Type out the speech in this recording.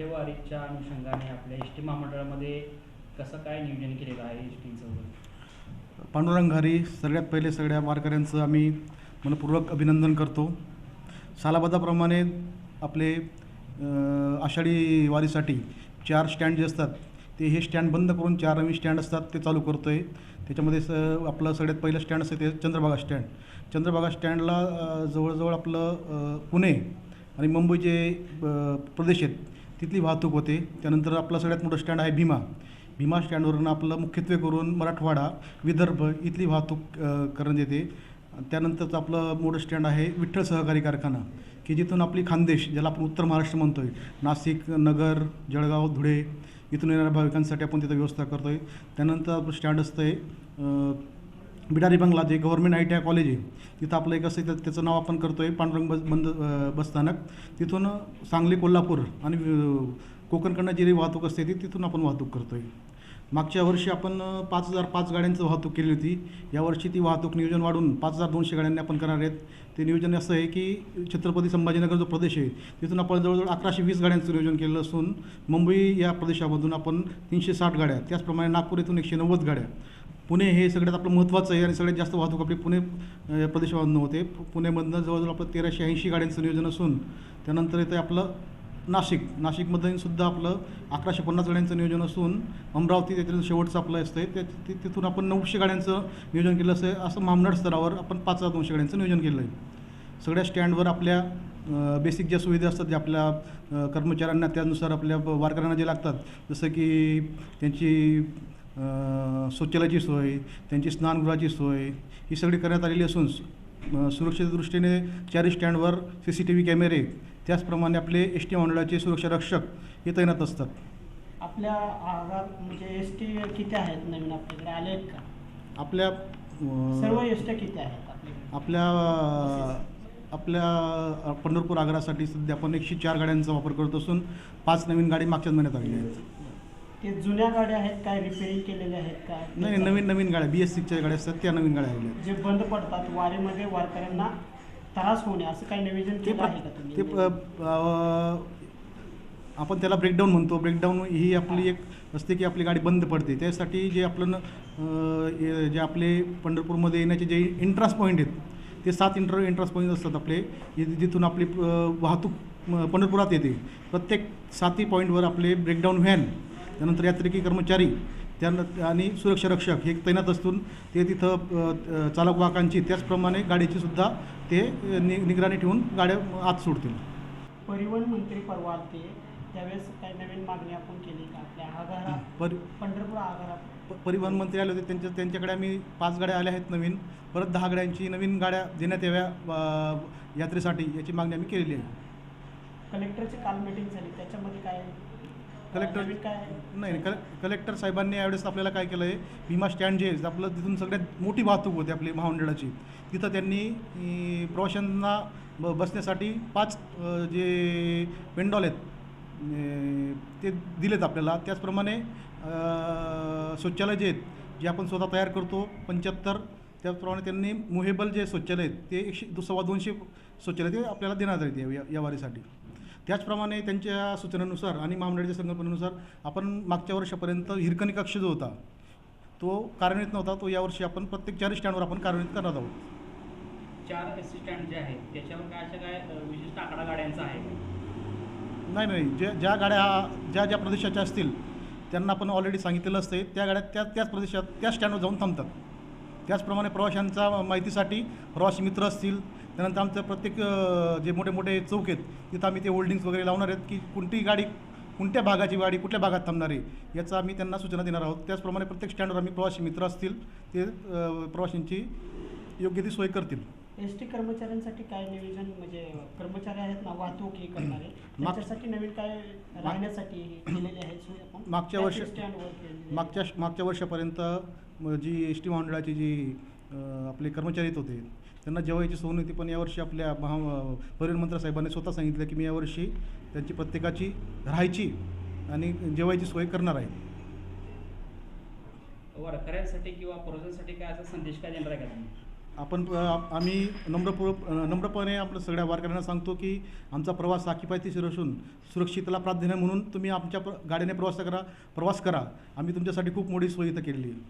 आकडेवारीच्या अनुषंगाने आपल्या एस टी महामंडळामध्ये कसं काय नियोजन केलेलं आहे एस टीचं पांडुरंग हरी सगळ्यात पहिले सगळ्या वारकऱ्यांचं आम्ही मनपूर्वक अभिनंदन करतो. सालाबदाप्रमाणे आपले आषाढी वारीसाठी चार स्टँड जे असतात ते हे स्टँड बंद करून चार नवीन स्टँड असतात ते चालू करतो आहे त्याच्यामध्ये स आपलं सगळ्यात पहिलं स्टँड असतं ते चंद्रभागा स्टँड. चंद्रभागा स्टँडला जवळजवळ आपलं पुणे आणि मुंबई जे प्रदेश आहेत. तिथली वाहतूक होते. त्यानंतर आपलं सगळ्यात मोठं स्टँड आहे भीमा. भीमा स्टँडवरून आपलं मुख्यत्वे करून मराठवाडा विदर्भ इथली वाहतूक करण्यात येते. त्यानंतरचं आपलं मोठं स्टँड आहे विठ्ठल सहकारी कारखाना की जिथून आपली खानदेश ज्याला आपण उत्तर महाराष्ट्र म्हणतो आहे नाशिक नगर जळगाव धुळे इथून येणाऱ्या भाविकांसाठी आपण तिथं व्यवस्था करतो आहे त्यानंतर आपलं स्टँड असतं आहे बिडारी बंगला जे government I T I college आहे तिथं आपलं एक असं त्याचं नाव आपण करतो आहे पांडुरंग बस बंद बसस्थानक तिथून सांगली कोल्हापूर आणि कोकणकडनं जी वाहतूक असते ती तिथून आपण वाहतूक करतो आहे मागच्या वर्षी आपण पाच हजार पाच गाड्यांचं वाहतूक केली होती. यावर्षी ती वाहतूक नियोजन वाढून पाच हजार दोनशे गाड्यांनी आपण करणार आहेत. ते नियोजन असं आहे की छत्रपती संभाजीनगर जो प्रदेश आहे तिथून आपण जवळजवळ अकराशे वीस गाड्यांचं नियोजन केलेलं असून मुंबई या प्रदेशामधून आपण तीनशे साठ गाड्या त्याचप्रमाणे नागपूर इथून एकशे नव्वद गाड्या पुणे हे सगळ्यात आपलं महत्त्वाचं आहे आणि सगळ्यात जास्त वाहतूक आपली पुणे अ, प्रदेशामधून होते. पुणेमधनं पुण्यामधनं जवळजवळ आपलं तेराशे ऐंशी गाड्यांचं नियोजन असून त्यानंतर येतं आपलं नाशिक नाशिकमधून सुद्धा आपलं अकराशे पन्नास गाड्यांचं नियोजन असून अमरावती त्याच्यातून शेवटचं आपलं असतं ते तिथून आपण नऊशे गाड्यांचं नियोजन केलं असं असं महामंडळ स्तरावर आपण पाच हजार दोनशे गाड्यांचं नियोजन केलं आहे सगळ्या स्टँडवर आपल्या बेसिक ज्या सुविधा असतात ज्या आपल्या कर्मचाऱ्यांना त्यानुसार आपल्या वारकऱ्यांना जे लागतात जसं की त्यांची शौचालयाची सोय त्यांची स्नानगृहाची सोय ही सगळी करण्यात आलेली असून सुरक्षेच्या दृष्टीने चारही स्टँडवर सी सी टी व्ही कॅमेरे त्याचप्रमाणे आपले एस टी मंडळाचे सुरक्षा रक्षक हे तैनात असतात. आपल्या आगार म्हणजे एस टी किती आहेत नवीन आपल्याकडे? आले आहेत का? आपल्या सर्व एस टी किती आहेत आपल्या आपल्या पंढरपूर आगारासाठी सध्या आपण एकशे चार गाड्यांचा वापर करत असून पाच नवीन गाडी मागच्याच महिन्यात आलेल्या आहेत. ते जुन्या गाड्या आहेत काय रिपेअरिंग केलेल्या आहेत का? नाही नवीन नवीन गाड्या बी एस सीच्या गाड्या असतात त्या नवीन गाड्या आलेल्या आहेत. जे बंद पडतात वारीमध्ये वारकऱ्यांना त्रास होणे असं काही नियोजन ते केलं आहे का तुम्ही? ते प- अ, आपण त्याला ब्रेकडाऊन म्हणतो. ब्रेकडाऊन ही आपली एक असते की आपली गाडी बंद पडते. त्यासाठी जे आपलं अ, हे जे आपले पंढरपूरमध्ये येण्याचे जे इंट्रान्स पॉईंट आहेत ते सात इंटर इंट्रान्स पॉईंट असतात आपले. जि- जिथून आपली अ, वाहतूक पंढरपुरात येते. प्रत्येक सातही पॉईंटवर आपले ब्रेकडाऊन व्हॅन त्यानंतर यात्रिकी कर्मचारी त्यानं आणि सुरक्षा रक्षक हे तैनात असून ते तिथं चालक वाहकांची त्याचप्रमाणे गाडीची सुद्धा ते नि निगराणी ठेवून गाड्या आत सोडतील. परिवहन मंत्री परवा आलते त्यावेळेस काही नवीन मागणी आपण केली का? आपल्या आगारात परि पंढरपूर आगारात परिवहन मंत्री आले होते त्यांच्या त्यांच्याकडे आम्ही पाच गाड्या आल्या आहेत नवीन. परत दहा गाड्यांची नवीन गाड्या देण्यात याव्या यात्रेसाठी याची मागणी आम्ही केलेली आहे. कलेक्टरची काल मीटिंग झाली त्याच्यामध्ये काय कलेक्टर नाही कले कलेक्टर साहेबांनी यावेळेस आपल्याला काय केलं आहे भीमा स्टँड जे आहे आपलं तिथून सगळ्यात मोठी वाहतूक होती आपली महामंडळाची. तिथं त्यांनी प्रवाशांना ब बसण्यासाठी पाच जे पेंडॉल आहेत ते दिलेत आपल्याला. त्याचप्रमाणे शौचालय जे आहेत जे आपण स्वतः तयार करतो पंच्याहत्तर त्याचप्रमाणे त्यांनी मुहेबल जे शौचालय आहेत ते एकशे सव्वा दोनशे शौचालय ते आपल्याला देण्यात आले या या वारीसाठी. त्याचप्रमाणे त्यांच्या सूचनेनुसार आणि महामंडळाच्या संकल्पनेनुसार आपण मागच्या वर्षापर्यंत हिरकणी कक्ष जो होता तो कार्यान्वित नव्हता. तो यावर्षी आपण प्रत्येक चार स्टँडवर आपण कार्यान्वित करणार आहोत. चार एस टी स्टँड जे आहेत त्याच्यावर काय अशा काय अ, विशिष्ट आकडा गाड्यांचा आहे नाही नाही. ज्या ज्या गाड्या ज्या ज्या प्रदेशाच्या असतील त्यांना आपण ऑलरेडी सांगितलेलं असते त्या गाड्या त्या त्याच प्रदेशात त्या स्टँडवर जाऊन थांबतात. त्याचप्रमाणे प्रवाशांचा माहितीसाठी प्रवासी मित्र असतील त्यानंतर आमचं प्रत्येक जे मोठे मोठे चौक आहेत तिथं आम्ही ते होल्डिंग्स वगैरे लावणार आहेत की कोणतीही गाडी कोणत्या भागाची गाडी कुठल्या भागात थांबणार आहे याचा आम्ही त्यांना सूचना देणार आहोत. त्याचप्रमाणे प्रत्येक स्टँडवर आम्ही प्रवासी मित्र असतील ते प्रवाशांची योग्य ती सोय करतील. एस टी कर्मचाऱ्यांसाठी काय नियोजन म्हणजे कर्मचारी आहेत ना वाहतूक हे करणारे त्याच्यासाठी नवीन काय राहण्यासाठी केलेले आहेत सोय आपण? मागच्या वर्षी-. मागच्या मागच्या वर्षापर्यंत जी एस टी महामंडळाची जी आपले कर्मचारी येत होते. त्यांना जेवायची सोय नव्हती पण यावर्षी आपल्या महा परिवहन साहेबांनी स्वतः सांगितलं की मी यावर्षी त्यांची प्रत्येकाची राहायची आणि जेवायची सोय करणार आहे. वारकऱ्यांसाठी किंवा प्रवाशांसाठी काय असा संदेश काय देणार आहे का तुम्ही? आपण आम्ही नम्रपूर्वक नम्रपणे आपल्या सगळ्या वारकऱ्यांना सांगतो की आमचा प्रवास किफायतशीर असून सुरक्षितला प्राधान्य म्हणून तुम्ही आमच्या प्र गाडीने प्रवास करा प्रवास करा. आम्ही तुमच्यासाठी खूप मोठी सोय इथं केलेली आहे.